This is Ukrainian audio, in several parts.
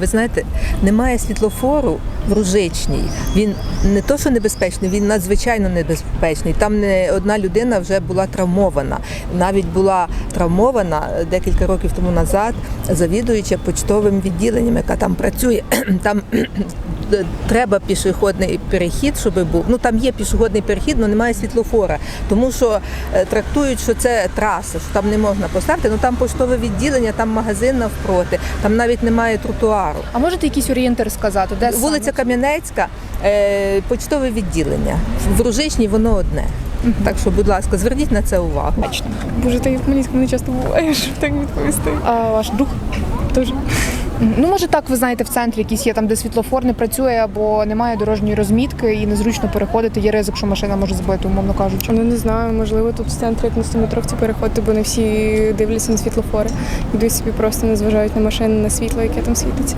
Ви знаєте, немає світлофору в Ружичній. Він не то, що небезпечний, він надзвичайно небезпечний. Там не одна людина вже була травмована. Навіть була травмована декілька років тому назад завідуюча почтовим відділенням, яка там працює. Там треба пішохідний перехід, щоб був. Ну там є пішохідний перехід, але немає світлофора. Тому що е, трактують, що це траса, що там не можна поставити. Ну там поштове відділення, там магазин навпроти, там навіть немає тротуару. А можете якийсь орієнтир сказати? Де Вулиця саме? Кам'янецька, е, почтове відділення. В Ружичній воно одне. Так що, будь ласка, зверніть на це увагу. Боже, та я в Хмельницькому не часто буваєш, щоб так відповісти. А ваш друг? Теж. Ну може так, ви знаєте, в центрі якісь є там, де світлофор не працює або немає дорожньої розмітки і незручно переходити. Є ризик, що машина може збити, умовно кажучи. Ну не знаю, можливо, тут в центрі як на 100-метровці переходити, бо не всі дивляться на світлофори. Йдуть собі просто не зважають на машини, на світло, яке там світиться.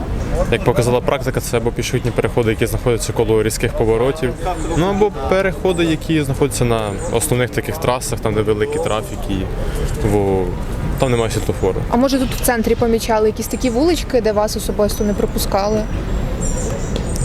Як показала практика, це або пішохідні переходи, які знаходяться коло різких поворотів, ну або переходи, які знаходяться на основних таких трасах, там де великий трафік і во, там немає світлофору. А може тут в центрі помічали якісь такі вулички, де вас особисто не пропускали?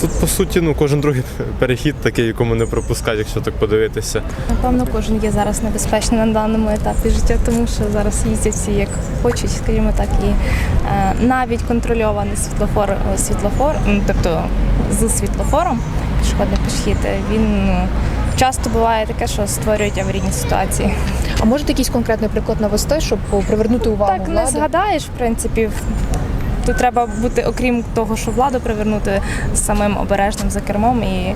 Тут по суті ну кожен другий перехід такий, якому не пропускають, якщо так подивитися. Напевно, кожен є зараз небезпечний на даному етапі життя, тому що зараз їздять всі як хочуть, скажімо так, і е, навіть контрольований світлофор, світлофор, м, тобто з світлофором, пішохідний пішхід, е, він ну, часто буває таке, що створюють аварійні ситуації. А можете якийсь конкретний приклад навести, щоб привернути увагу? Так не згадаєш, в принципі. Тут треба бути, окрім того, що владу привернути самим обережним за кермом і.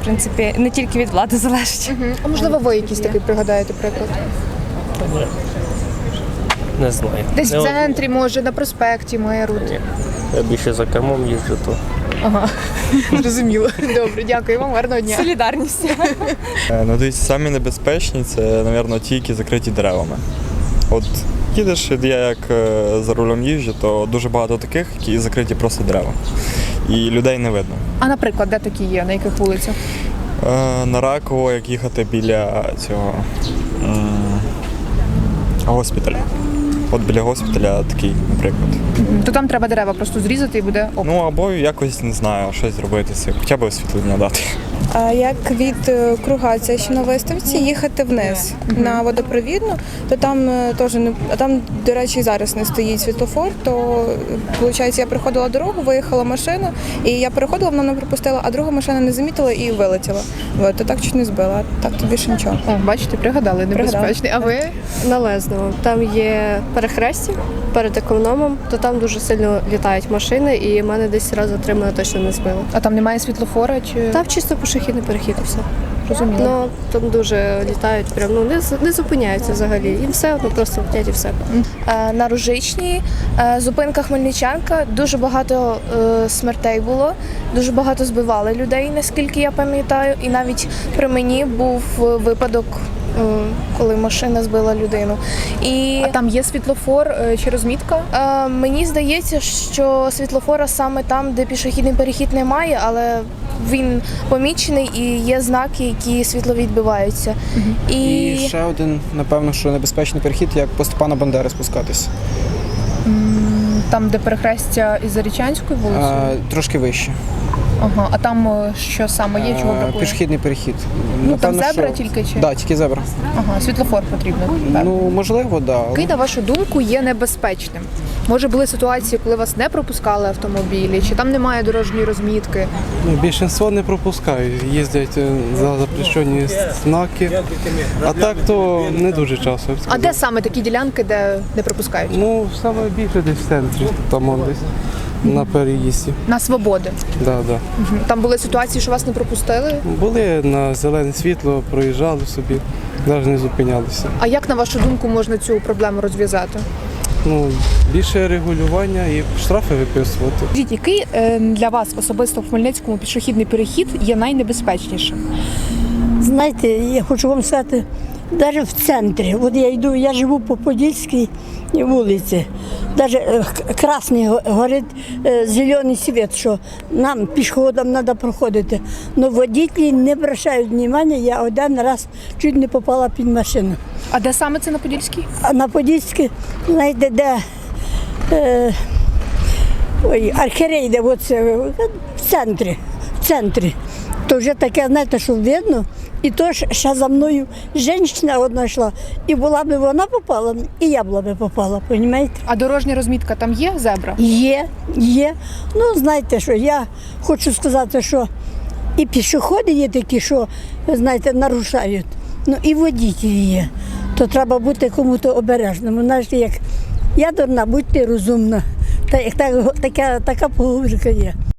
В принципі, не тільки від влади залежить. Мгм. А можливо, ви якийсь такий пригадаєте приклад? Не знаю. Десь Не в центрі, може, на проспекті Миру. Я більше за кермом їжджу, то Ага, зрозуміло. Добре, дякую вам, гарного дня. Солідарність. Е, Ну, дивіться, самі небезпечні це, мабуть, ті, які закриті деревами. От їдеш, я як е, за рулем їжджу, то дуже багато таких, які закриті просто дерева. І людей не видно. А наприклад, де такі є, на яких вулицях? Е, На Раково, як їхати біля цього м, госпіталя. От біля госпіталя такий, наприклад. То там треба дерева просто зрізати і буде ок. Ну або якось не знаю, щось зробити хоча б освітлення дати. А Як від е, круга, це ще на виставці, їхати вниз на водопровідну, то там е, теж не а там, до речі, зараз не стоїть світлофор. То виходить, я приходила дорогу, виїхала машина, і я переходила, вона не пропустила, а друга машина не замітила і вилетіла. От, то так чуть не збила. Так то більше нічого. О, бачите, пригадали, небезпечний. А ви? Належного. Там є перехрестя перед економом, то там дуже сильно літають машини, і мене десь раз затримали, точно не збили. А там немає світлофора чи Там чисто пішохідний перехід і все. розуміло? Ну там дуже літають, прям ну не, з- не зупиняються взагалі. Їм все одно просто летять і все. Е, на Ружичній, е, зупинка Хмельничанка. Дуже багато е, смертей було, дуже багато збивали людей, наскільки я пам'ятаю. І навіть при мені був е, випадок, коли машина збила людину. І А там є світлофор е, чи розмітка? е, мені здається, що світлофора саме там, де пішохідний перехід немає, але він помічений і є знаки, які світло відбиваються. І, І ще один, напевно, що небезпечний перехід, як по Степана Бандери спускатись. Там, де перехрестя із Зарічанською вулицею? Трошки вище. Ага, а там е, що саме є, чого А, бракує? Пішохідний перехід. Ну там зебра тільки чи? Так, тільки зебра. Ага, світлофор потрібно. певно. Ну, можливо, так. Який, на вашу думку, є небезпечним? Може, були ситуації, коли вас не пропускали автомобілі, чи там немає дорожньої розмітки? Більшинство не пропускають, їздять е, за запрещені знаки, а так то не дуже часто. А де саме такі ділянки, де не пропускають? Ну, саме більше десь в центрі, там он десь на переїзді. На свободи. Да, да. Мгм. Там були ситуації, що вас не пропустили. Були на зелене світло, проїжджали собі, навіть не зупинялися. А як на вашу думку можна цю проблему розв'язати? Ну, більше регулювання і штрафи виписувати. Скажіть, який е, для вас особисто в Хмельницькому пішохідний перехід є найнебезпечнішим? Знаєте, я хочу вам сказати, навіть в центрі. От я йду, я живу по Подільській вулиці. Навіть красний горить е, зелений світ, що нам пішоходам треба проходити. Але водителі не обращають уваги, я один раз чуть не попала під машину. А де саме це на Подільській? А на Подільській, знаєте, де е, ой, архірей йде оце, в центрі, в центрі. То вже таке, знаєте, що видно. І то ж ще за мною жінка одна йшла. І була б вона попала, і я була б попала, розумієте? А дорожня розмітка там є зебра? Є, є. Ну, знаєте що, я хочу сказати, що і пішоходи є такі, що, знаєте, нарушають. Ну і водителі є. То треба бути кому-то обережним. Знаєте, як я дурна, будьте розумна. Та, так, така, така поговорка є.